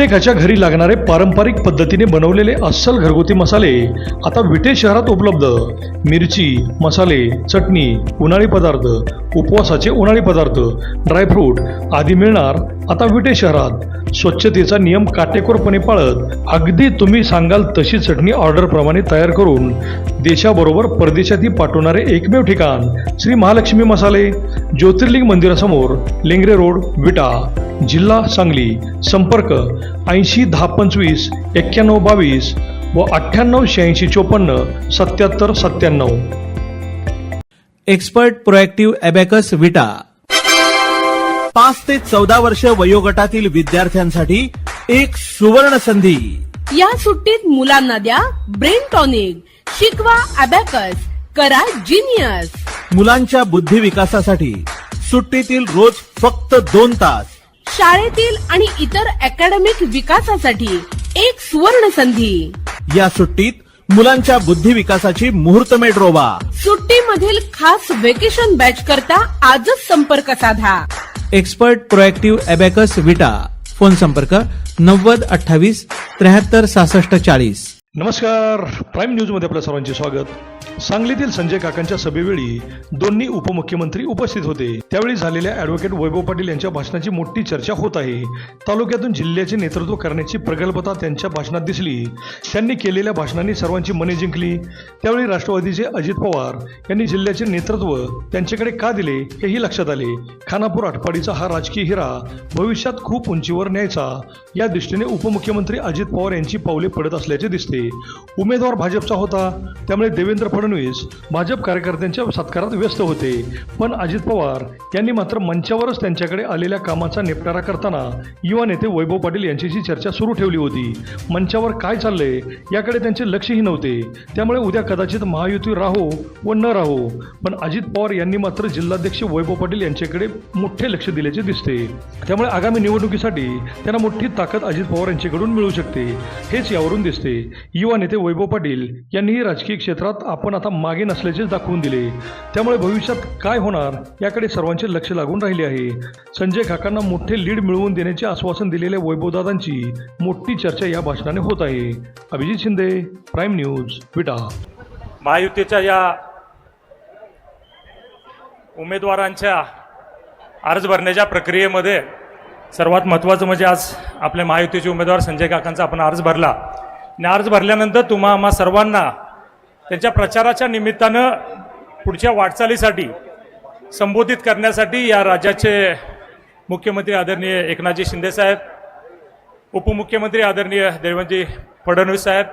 प्रत्येकाच्या घरी लागणारे पारंपरिक पद्धतीने बनवलेले अस्सल घरगुती मसाले आता विटे शहरात उपलब्ध. मिरची मसाले चटणी उन्हाळी पदार्थ उपवासाचे उन्हाळी पदार्थ ड्रायफ्रूट आदी मिळणार आता विटे शहरात. स्वच्छतेचा नियम काटेकोरपणे पाळत अगदी तुम्ही सांगाल तशी चटणी ऑर्डरप्रमाणे तयार करून देशाबरोबर परदेशातही पाठवणारे एकमेव ठिकाण श्री महालक्ष्मी मसाले. ज्योतिर्लिंग मंदिरासमोर लेंगरे रोड विटा. जिल्हा सांगली. संपर्क ऐंशी दहा पंचवीस एक्क्याण्णव बावीस व अठ्ठ्याण्णव शहाऐंशी चोपन्न सत्याहत्तर सत्त्याण्णव. एक्सपर्ट प्रोएक्टिव्ह अबॅकस विटा पाच ते चौदा वर्ष वयोगटातील विद्यार्थ्यांसाठी एक सुवर्ण संधी. या सुट्टीत मुलांना द्या ब्रेन टॉनिक. शिकवा अबॅकस करा जिनियस मुलांच्या बुद्धी विकासासाठी सुट्टीतील रोज फक्त दोन तास. शाळेतील आणि इतर अकॅडमिक विकासासाठी एक सुवर्ण संधी या सुट्टीत मुलांच्या बुद्धी विकासाची मुहूर्तमेढ रोवा. सुट्टीमधील खास वेकेशन बॅच करता आजच संपर्क साधा. Expert proactive abacus Vita phone संपर्क नव्वद अठ्ठावीस त्र्याहत्तर सहासष्ट चाळीस. नमस्कार. प्राईम न्यूजमध्ये आपल्या सर्वांचे स्वागत. सांगलीतील संजय काकांच्या सभेवेळी दोन्ही उपमुख्यमंत्री उपस्थित होते. त्यावेळी झालेल्या ॲडव्होकेट वैभव पाटील यांच्या भाषणाची मोठी चर्चा होत आहे. तालुक्यातून जिल्ह्याचे नेतृत्व करण्याची प्रगल्भता त्यांच्या भाषणात दिसली. त्यांनी केलेल्या भाषणांनी सर्वांची मने जिंकली. त्यावेळी राष्ट्रवादीचे अजित पवार यांनी जिल्ह्याचे नेतृत्व त्यांच्याकडे का दिले हेही लक्षात आले. खानापूर आटपाडीचा हा राजकीय हिरा भविष्यात खूप उंचीवर न्यायचा. या दृष्टीने उपमुख्यमंत्री अजित पवार यांची पावले पडत असल्याचे दिसते. उमेदवार भाजपचा होता. त्यामुळे देवेंद्र फडणवीस भाजप कार्यकर्त्यांच्या सत्कारात व्यस्त होते. पण अजित पवार यांनी मात्र मंचावरच त्यांच्याकडे आलेल्या कामाचा निपटारा करताना युवा नेते वैभव पाटील यांच्याशी चर्चा सुरू ठेवली होती. मंचावर काय चाललंय याकडे त्यांचे लक्षही नव्हते. त्यामुळे उद्या कदाचित महायुती राहो व न राहो. पण अजित पवार यांनी मात्र जिल्हाध्यक्ष वैभव पाटील यांच्याकडे मोठे लक्ष दिल्याचे दिसते. त्यामुळे आगामी निवडणुकीसाठी त्यांना मोठी ताकद अजित पवार यांच्याकडून मिळू शकते हेच यावरून दिसते. युवा नेते वैभव पाटील यांनीही राजकीय क्षेत्रात आपण आता मागे नसल्याचेच दाखवून दिले. त्यामुळे भविष्यात काय होणार याकडे सर्वांचे लक्ष लागून राहिले आहे. संजय काकांना मोठे लीड मिळवून देण्याचे आश्वासन दिलेल्या वैभवदादांची मोठी चर्चा या भाषणाने होत आहे. Abhijit Shinde prime news Vita. महायुतीच्या या उमेदवारांच्या अर्ज भरण्याच्या प्रक्रियेमध्ये सर्वात महत्त्वाचं म्हणजे आज आपले महायुतीचे उमेदवार संजय काकांचा आपण अर्ज भरला. आणि अर्ज भरल्यानंतर तुम्हा आम्हा सर्वांना त्यांच्या प्रचाराच्या निमित्तानं पुढच्या वाटचालीसाठी संबोधित करण्यासाठी या राज्याचे मुख्यमंत्री आदरणीय एकनाथजी शिंदेसाहेब उपमुख्यमंत्री आदरणीय देवेंद्रजी फडणवीस साहेब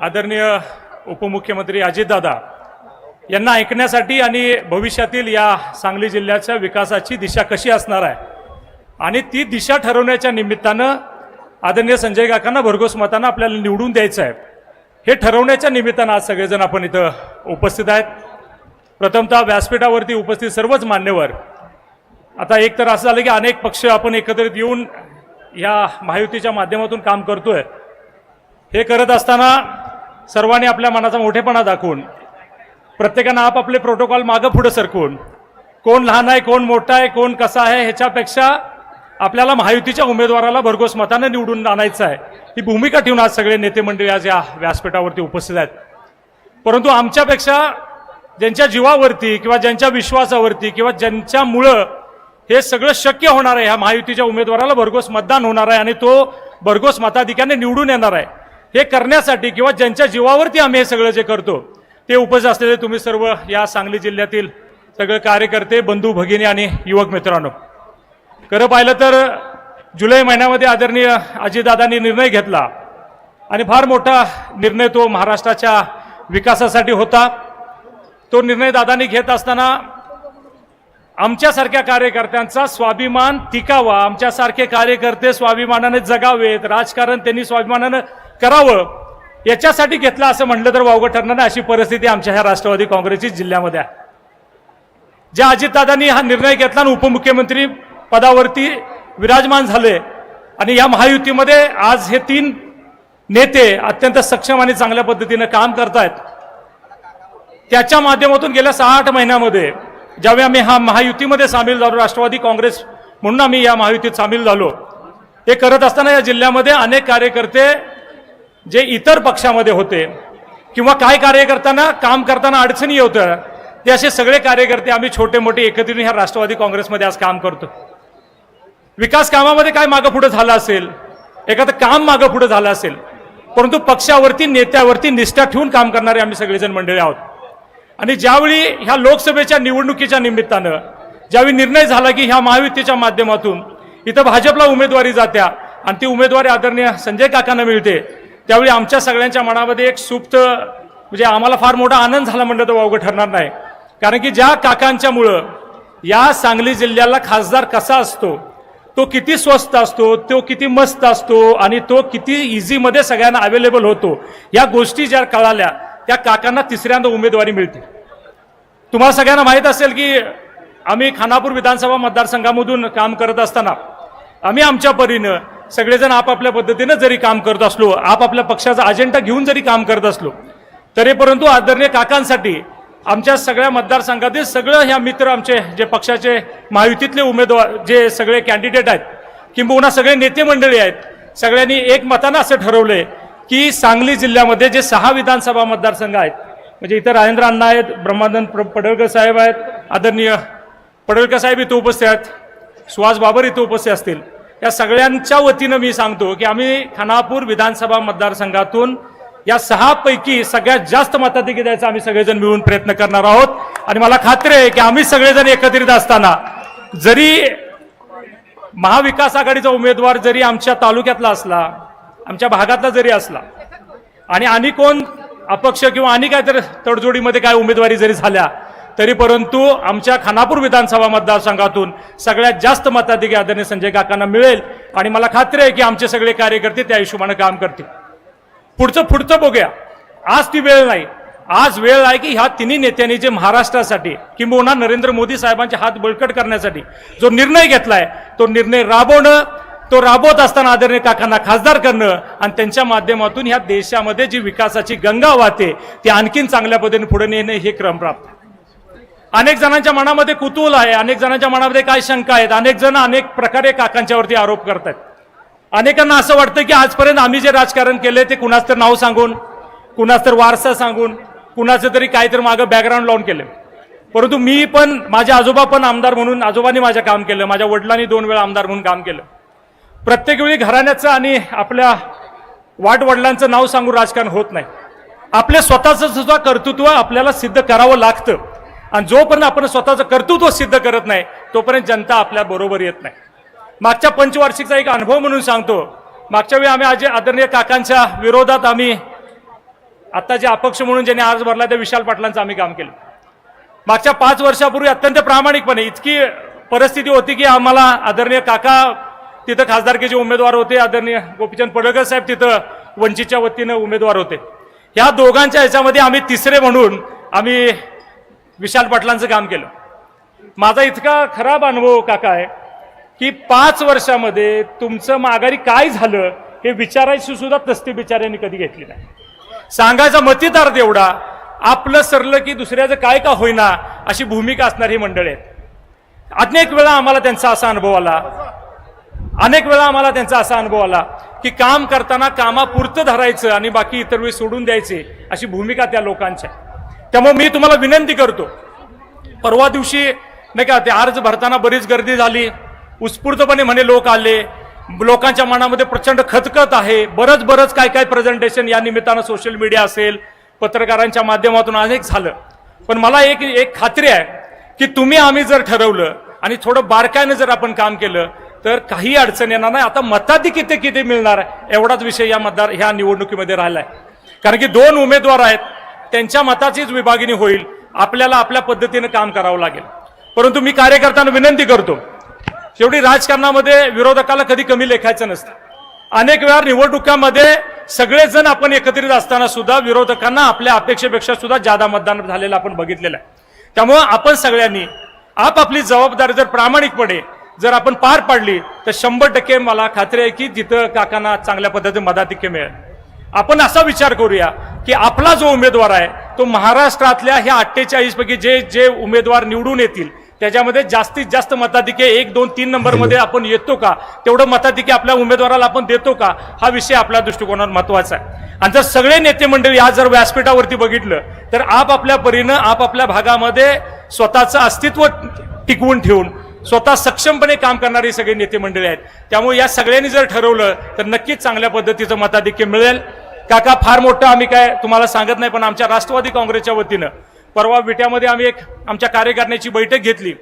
आदरणीय उपमुख्यमंत्री अजितदादा यांना ऐकण्यासाठी आणि भविष्यातील या सांगली जिल्ह्याच्या विकासाची दिशा कशी असणार आहे? आणि ती दिशा ठरवण्याच्या निमित्तानं आदरणीय संजय काकांना भरघोस मतानं आपल्याला निवडून द्यायचं आहे. हे ठरवण्याच्या निमित्तानं आज सगळेजण आपण इथं उपस्थित आहेत. प्रथमतः व्यासपीठावरती उपस्थित सर्वच मान्यवर. आता एक तर असं झालं की अनेक पक्ष आपण एकत्रित येऊन या महायुतीच्या माध्यमातून काम करतोय. हे करत असताना सर्वांनी आपल्या मनाचा मोठेपणा दाखवून प्रत्येकानं आपापले प्रोटोकॉल मागं पुढं सरकून कोण लहान आहे कोण मोठा आहे कोण कसा आहे ह्याच्यापेक्षा आपल्याला महायुतीच्या उमेदवाराला भरघोस मतानं निवडून आणायचं आहे. ही भूमिका ठेवून आज सगळे नेते मंडळी आज या व्यासपीठावरती उपस्थित आहेत. परंतु आमच्यापेक्षा ज्यांच्या जीवावरती किंवा ज्यांच्या विश्वासावरती किंवा ज्यांच्यामुळं हे सगळं शक्य होणार आहे ह्या महायुतीच्या उमेदवाराला भरघोस मतदान होणार आहे आणि तो भरघोस मताधिक्याने निवडून येणार आहे हे करण्यासाठी किंवा ज्यांच्या जीवावरती आम्ही हे सगळं जे करतो ते उपस्थित असलेले तुम्ही सर्व या सांगली जिल्ह्यातील सगळे कार्यकर्ते बंधू भगिनी आणि युवक मित्रांनो. खरं पाहिलं तर जुलै महिन्यामध्ये आदरणीय अजितदादांनी निर्णय घेतला. आणि फार मोठा निर्णय तो महाराष्ट्राच्या विकासासाठी होता. तो निर्णय दादांनी घेत असताना आमच्यासारख्या कार्यकर्त्यांचा स्वाभिमान टिकावा आमच्यासारखे कार्यकर्ते स्वाभिमानाने जगावेत राजकारण त्यांनी स्वाभिमानानं करावं याच्यासाठी घेतलं असं म्हटलं तर वावगं ठरणार नाही अशी परिस्थिती आमच्या ह्या राष्ट्रवादी काँग्रेसची जिल्ह्यामध्ये आहे. ज्या अजितदादांनी हा निर्णय घेतला आणि उपमुख्यमंत्री पदावरती विराजमान झाले. आणि या महायुतीमध्ये आज हे तीन नेते अत्यंत सक्षम आणि चांगल्या पद्धतीनं काम करतायत. त्याच्या माध्यमातून गेल्या सहा आठ महिन्यामध्ये ज्यावेळी आम्ही हा महायुतीमध्ये सामील झालो राष्ट्रवादी काँग्रेस म्हणून आम्ही या महायुतीत सामील झालो हे करत असताना या जिल्ह्यामध्ये अनेक कार्यकर्ते जे इतर पक्षामध्ये होते किंवा काय कार्य करताना काम करताना अडचणी होतं ते असे सगळे कार्यकर्ते आम्ही छोटे मोठे एकत्रित ह्या राष्ट्रवादी काँग्रेसमध्ये आज काम करतो. विकास कामामध्ये काय मागं पुढं झालं असेल? एखादं काम मागं पुढं झालं असेल परंतु पक्षावरती नेत्यावरती निष्ठा ठेवून काम करणारे आम्ही सगळेजण मंडळी आहोत. आणि ज्यावेळी ह्या लोकसभेच्या निवडणुकीच्या निमित्तानं ज्यावेळी निर्णय झाला की ह्या महायुतीच्या माध्यमातून इथं भाजपला उमेदवारी जात्या आणि ती उमेदवारी आदरणीय संजय काकांना मिळते त्यावेळी आमच्या सगळ्यांच्या मनामध्ये एक सुप्त म्हणजे आम्हाला फार मोठा आनंद झाला म्हणलं तर वावगं ठरणार नाही. कारण की ज्या काकांच्यामुळं या सांगली जिल्ह्याला खासदार कसा असतो तो किती स्वस्त असतो तो किती मस्त असतो आणि तो किती इझीमध्ये सगळ्यांना अवेलेबल होतो. या गोष्टी ज्या कळाल्या त्या काकांना तिसऱ्यांदा उमेदवारी मिळते. तुम्हाला सगळ्यांना माहीत असेल की आम्ही खानापूर विधानसभा मतदारसंघामधून काम करत असताना आम्ही आमच्या परीनं सगळेजण आपापल्या पद्धतीनं जरी काम करत असलो आपापल्या पक्षाचा अजेंडा घेऊन जरी काम करत असलो तरी परंतु आदरणीय काकांसाठी आमच्या सगळ्या मतदारसंघातील सगळं ह्या मित्र आमचे जे पक्षाचे महायुतीतले उमेदवार जे सगळे कॅन्डिडेट आहेत किंबहुना सगळे नेते मंडळी आहेत सगळ्यांनी एक मतानं असं ठरवलंय की सांगली जिल्ह्यामध्ये जे सहा विधानसभा मतदारसंघ आहेत म्हणजे इथं राजेंद्र अण्णा आहेत ब्रह्मानंद प्र- पडळकर साहेब आहेत आदरणीय पडळकर साहेब इथं उपस्थित आहेत सुहास बाबर इथं उपस्थित असतील. या सगळ्यांच्या वतीनं मी सांगतो की आम्ही खानापूर विधानसभा मतदारसंघातून या सहा पैकी सगळ्यात जास्त मताधिकी द्यायचा आम्ही सगळेजण मिळून प्रयत्न करणार आहोत. आणि मला खात्री आहे की आम्ही सगळेजण एकत्रित असताना जरी महाविकास आघाडीचा उमेदवार जरी आमच्या तालुक्यातला असला आमच्या भागातला जरी असला आणि आणि कोण अपक्ष किंवा आणि काय तर तडजोडीमध्ये काय उमेदवारी जरी झाल्या तरी परंतु आमच्या खानापूर विधानसभा मतदारसंघातून सगळ्यात जास्त मताधिकी आदरणीय संजय काकांना मिळेल. आणि मला खात्री आहे की आमचे सगळे कार्यकर्ते त्या हिशोबानं काम करतील. पुढचं पुढचं बघूया. आज ती वेळ नाही. आज वेळ आहे की ह्या तिन्ही नेत्यांनी जे महाराष्ट्रासाठी किंबहुना नरेंद्र मोदी साहेबांचे हात बळकट करण्यासाठी जो निर्णय घेतलाय तो निर्णय राबवणं तो राबवत असताना आदरणीय काकांना खासदार करणं आणि त्यांच्या माध्यमातून ह्या देशामध्ये जी विकासाची गंगा वाहते ती आणखीन चांगल्या पद्धतीने पुढे नेणे हे क्रम प्राप्त अनेक जणांच्या मनामध्ये कुतूहल आहे अनेक जणांच्या मनामध्ये काय शंका आहेत अनेक जण अनेक प्रकारे काकांच्यावरती आरोप करतात अनेकांना असं वाटतं की आजपर्यंत आम्ही जे राजकारण केले ते कुणाचं तर नाव सांगून कुणाचं तर वारसा सांगून कुणाचं तरी काहीतरी मागं बॅकग्राऊंड लावून केलं परंतु मी पण माझे आजोबा पण आमदार म्हणून आजोबांनी माझ्या काम केलं माझ्या वडिलांनी दोन वेळा आमदार म्हणून काम केलं. प्रत्येक वेळी घराण्याचं आणि आपल्या वाटवडिलांचं नाव सांगून राजकारण होत नाही. आपल्या स्वतःचं सुद्धा कर्तृत्व आपल्याला सिद्ध करावं लागतं. आणि जोपर्यंत आपण स्वतःचं कर्तृत्व सिद्ध करत नाही तोपर्यंत जनता आपल्या बरोबर येत नाही. मागच्या पंचवार्षिकचा एक अनुभव म्हणून सांगतो. मागच्या वेळी आम्ही आज आदरणीय काकांच्या विरोधात आम्ही आता जे अपक्ष म्हणून ज्यांनी अर्ज भरला त्या विशाल पाटलांचं आम्ही काम केलं. मागच्या पाच वर्षापूर्वी अत्यंत प्रामाणिकपणे इतकी परिस्थिती होती की आम्हाला आदरणीय काका तिथं खासदारकीचे उमेदवार होते आदरणीय गोपीचंद पडळकर साहेब तिथं वंचितच्या वतीनं उमेदवार होते. ह्या दोघांच्या ह्याच्यामध्ये आम्ही तिसरे म्हणून आम्ही विशाल पाटलांचं काम केलं. माझा इतका खराब अनुभव काका आहे की पाच वर्षामध्ये तुमचं माघारी काय झालं हे विचारायची सुद्धा तस्ती बिचाऱ्यांनी कधी घेतली नाही. सांगायचा मतितार्थ तेवढा आपलं सरलं की दुसऱ्याचं काय का होईना अशी भूमिका असणारी मंडळी आहेत. अनेक वेळा आम्हाला त्यांचा असा अनुभव आला. अनेक वेळा आम्हाला त्यांचा असा अनुभव आला की काम करताना कामापुरतं धरायचं आणि बाकी इतर वेळी सोडून द्यायचे अशी भूमिका त्या लोकांच्या त्यामुळे मी तुम्हाला विनंती करतो परवा दिवशी नाही का ते अर्ज भरताना बरीच गर्दी झाली. उत्स्फूर्तपणे म्हणे लोक आले. लोकांच्या मनामध्ये प्रचंड खतखत आहे. बरंच बरंच काय काय प्रेझेंटेशन या निमित्तानं सोशल मीडिया असेल पत्रकारांच्या माध्यमातून अनेक झालं. पण मला एक एक खात्री आहे की तुम्ही आम्ही जर ठरवलं आणि थोडं बारकाईनं जर आपण काम केलं तर काही अडचण येणार नाही. आता मताधी किती किती मिळणार आहे एवढाच विषय या मतदार ह्या निवडणुकीमध्ये राहिला आहे कारण की दोन उमेदवार आहेत त्यांच्या मताचीच विभागणी होईल. आपल्याला आपल्या पद्धतीनं काम करावं लागेल. परंतु मी कार्यकर्त्यांना विनंती करतो शेवटी राजकारणामध्ये विरोधकाला कधी कमी लेखायचं नसतं. अनेक वेळा निवडणुकामध्ये सगळेजण आपण एकत्रित असताना सुद्धा विरोधकांना आपल्या अपेक्षेपेक्षा सुद्धा जादा मतदान झालेलं आपण बघितलेलं आहे. त्यामुळं आपण सगळ्यांनी आपापली जबाबदारी जर प्रामाणिकपणे जर आपण पार पाडली तर शंभर टक्के मला खात्री आहे की तिथं काकांना चांगल्या पद्धतीने मताधिक्य मिळेल. आपण असा विचार करूया की आपला जो उमेदवार आहे तो महाराष्ट्रातल्या ह्या अठ्ठेचाळीसपैकी जे जे उमेदवार निवडून येतील त्याच्यामध्ये जास्तीत जास्त मताधिके एक दोन तीन नंबरमध्ये आपण येतो का? तेवढं मताधिके आपल्या उमेदवाराला आपण देतो का? हा विषय आपल्या दृष्टिकोनावर महत्त्वाचा आहे. आणि जर सगळे नेते मंडळी आज जर व्यासपीठावरती बघितलं तर आपापल्या परीनं आपापल्या भागामध्ये स्वतःचं अस्तित्व टिकवून ठेवून स्वतः सक्षमपणे काम करणारी सगळे नेते मंडळी आहेत. त्यामुळे या सगळ्यांनी जर ठरवलं तर नक्कीच चांगल्या पद्धतीचं मताधिक्य मिळेल. काका फार मोठं आम्ही काय तुम्हाला सांगत नाही पण आमच्या राष्ट्रवादी काँग्रेसच्या वतीनं परवा विट्यामध्ये आम्ही एक आमच्या कार्यकारिणीची बैठक घेतली.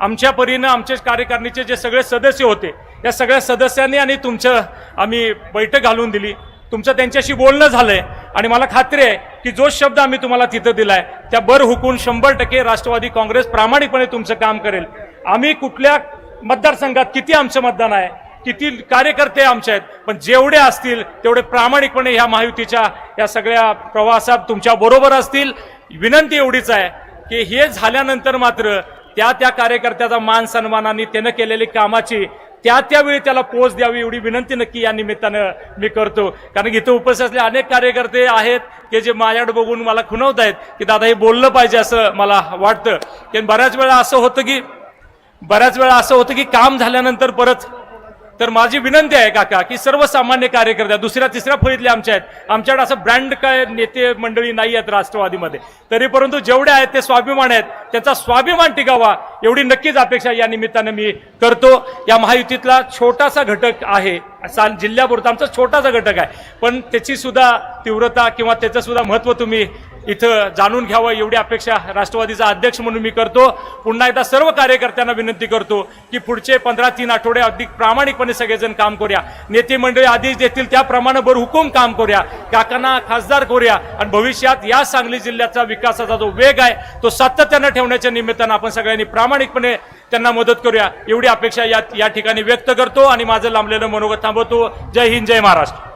आमच्या परीनं आमचे कार्यकारिणीचे जे सगळे सदस्य होते या सगळ्या सदस्यांनी आणि तुमचं आम्ही बैठक घालून दिली. तुमचं त्यांच्याशी बोलणं झालंय आणि मला खात्री आहे की जो शब्द आम्ही तुम्हाला तिथं दिलाय त्या बर हुकून शंभर टक्के राष्ट्रवादी काँग्रेस प्रामाणिकपणे तुमचं काम करेल. आम्ही कुठल्या मतदारसंघात किती आमचं मतदान आहे किती कार्यकर्ते आमचे आहेत पण जेवढे असतील तेवढे प्रामाणिकपणे ह्या महायुतीच्या या सगळ्या प्रवासात तुमच्या बरोबर असतील. विनंती एवढीच आहे की हे झाल्यानंतर मात्र त्या त्या कार्यकर्त्याचा मान सन्मानाने त्यानं केलेली कामाची त्या त्यावेळी त्याला पोच द्यावी एवढी विनंती नक्की या निमित्तानं मी करतो. कारण की इथं उपस्थित असलेले अनेक कार्यकर्ते आहेत की जे माझ्याकडे बघून मला खुणवत आहेत की दादा हे बोललं पाहिजे असं मला वाटतं. की बऱ्याच वेळा असं होतं की बऱ्याच वेळा असं होतं की काम झाल्यानंतर परत तर माझी विनंती आहे काका की सर्वसामान्य कार्यकर्ते दुसऱ्या तिसऱ्या फळीतले आमच्या आहेत आमच्याकडे असं ब्रँड काय नेते मंडळी नाही आहेत राष्ट्रवादीमध्ये. तरी परंतु जेवढे आहेत ते स्वाभिमान आहेत त्याचा स्वाभिमान टिकावा एवढी नक्कीच अपेक्षा या निमित्तानं मी करतो. या महायुतीतला छोटासा घटक आहे. असा जिल्ह्यापुरता आमचा छोटासा घटक आहे. पण त्याची सुद्धा तीव्रता किंवा त्याचं सुद्धा महत्त्व तुम्ही इथं जाणून घ्यावं एवढी अपेक्षा राष्ट्रवादीचा अध्यक्ष म्हणून मी करतो. पुन्हा एकदा सर्व कार्यकर्त्यांना विनंती करतो की पुढचे पंधरा तीन आठवडे अधिक प्रामाणिकपणे सगळेजण काम करूया. नेते मंडळी आदेश देतील त्याप्रमाणे हुकूम काम करूया. काकांना खासदार करूया. आणि भविष्यात या सांगली जिल्ह्याचा विकासाचा जो वेग आहे तो सातत्यानं ठेवण्याच्या निमित्तानं आपण सगळ्यांनी प्रामाणिकपणे त्यांना मदत करूया. एवढी अपेक्षा या या ठिकाणी व्यक्त करतो आणि माझं लांबलेलं मनोगत थांबवतो. जय हिंद जय महाराष्ट्र.